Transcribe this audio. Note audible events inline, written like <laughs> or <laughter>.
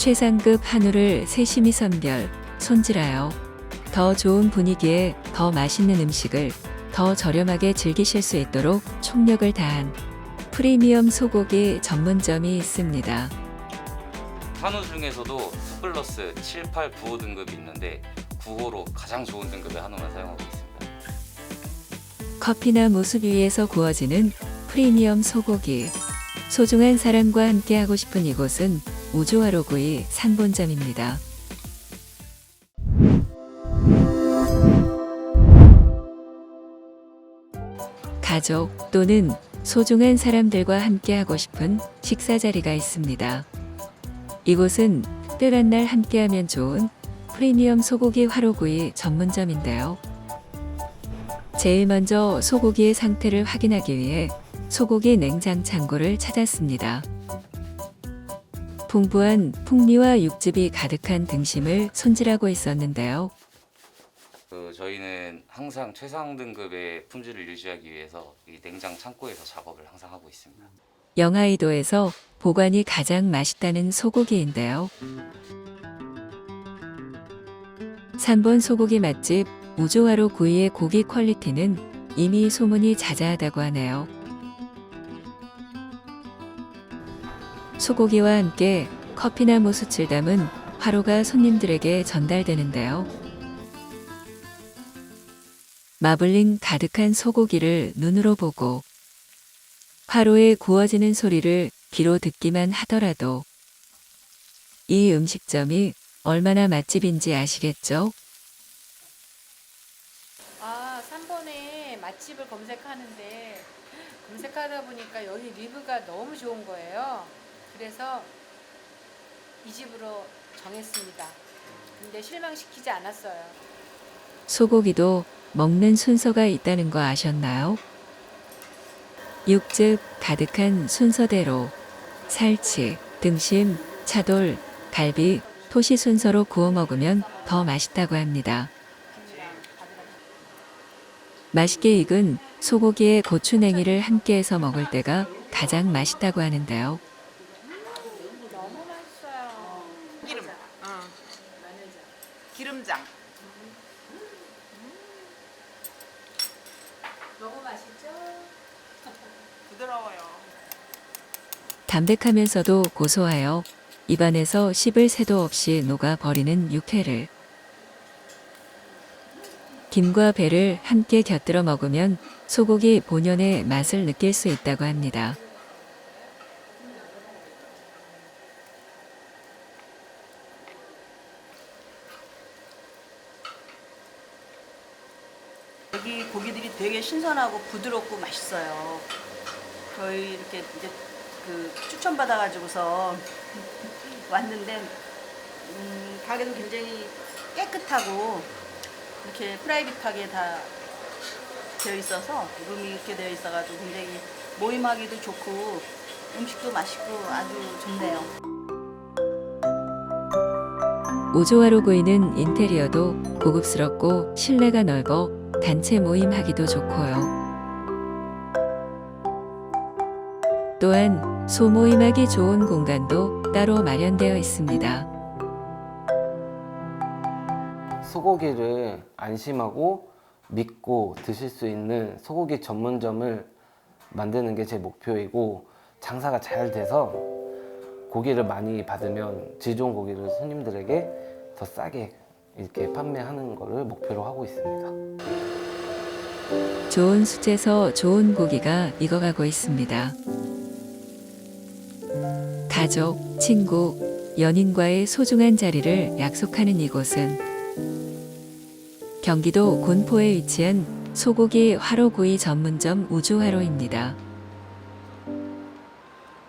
최상급 한우를 세심히 선별, 손질하여 더 좋은 분위기에 더 맛있는 음식을 더 저렴하게 즐기실 수 있도록 총력을 다한 프리미엄 소고기 전문점이 있습니다. 한우 중에서도 스플러스 7, 8, 9호 등급이 있는데 9호로 가장 좋은 등급의 한우만 사용하고 있습니다. 커피나 모습 위에서 구워지는 프리미엄 소고기. 소중한 사람과 함께 하고 싶은 이곳은 우주화로구이 산본점입니다. 가족 또는 소중한 사람들과 함께하고 싶은 식사 자리가 있습니다. 이곳은 특별한 날 함께하면 좋은 프리미엄 소고기 화로구이 전문점인데요. 제일 먼저 소고기의 상태를 확인하기 위해 소고기 냉장 창고를 찾았습니다. 풍부한 풍미와 육즙이 가득한 등심을 손질하고 있었는데요. 그 저희는 항상 최상 등급의 품질을 유지하기 위해서 이 냉장 창고에서 작업을 항상 하고 있습니다. 영하이도에서 보관이 가장 맛있다는 소고기인데요. 산본 소고기 맛집 우조화로 구이의 고기 퀄리티는 이미 소문이 자자하다고 하네요. 소고기와 함께 커피나 무수칠 담은 화로가 손님들에게 전달되는데요. 마블링 가득한 소고기를 눈으로 보고 화로에 구워지는 소리를 귀로 듣기만 하더라도 이 음식점이 얼마나 맛집인지 아시겠죠? 아, 3번에 맛집을 검색하는데 검색하다 보니까 여기 리뷰가 너무 좋은 거예요. 그래서 이 집으로 정했습니다. 근데 실망시키지 않았어요. 소고기도 먹는 순서가 있다는 거 아셨나요? 육즙 가득한 순서대로 살치, 등심, 차돌, 갈비, 토시 순서로 구워 먹으면 더 맛있다고 합니다. 맛있게 익은 소고기에 고추냉이를 함께해서 먹을 때가 가장 맛있다고 하는데요. 너무 기름. 어. 기름장. 너무 맛있죠? <laughs> 부드러워요. 담백하면서도 고소하여 입안에서 씹을 새도 없이 녹아 버리는 육회를 김과 배를 함께 곁들여 먹으면 소고기 본연의 맛을 느낄 수 있다고 합니다. 여기 고기들이 되게 신선하고 부드럽고 맛있어요. 저희 이렇게 이제 그 추천 받아가지고서 <laughs> 왔는데 음, 가게도 굉장히 깨끗하고 이렇게 프라이빗하게 다 되어 있어서 룸이 이렇게 되어 있어가지고 굉장히 모임하기도 좋고 음식도 맛있고 아주 좋네요. 오조화로 보이는 인테리어도 고급스럽고 실내가 넓어 단체 모임 하기도 좋고요. 또한 소모임하기 좋은 공간도 따로 마련되어 있습니다. 소고기를 안심하고 믿고 드실 수 있는 소고기 전문점을 만드는 게 제 목표이고 장사가 잘 돼서 고기를 많이 받으면 질 좋은 고기를 손님들에게 더 싸게 이렇게 판매하는 거를 목표로 하고 있습니다. 좋은 숯에서 좋은 고기가 익어가고 있습니다. 가족, 친구, 연인과의 소중한 자리를 약속하는 이곳은 경기도 곤포에 위치한 소고기 화로구이 전문점 우주화로입니다.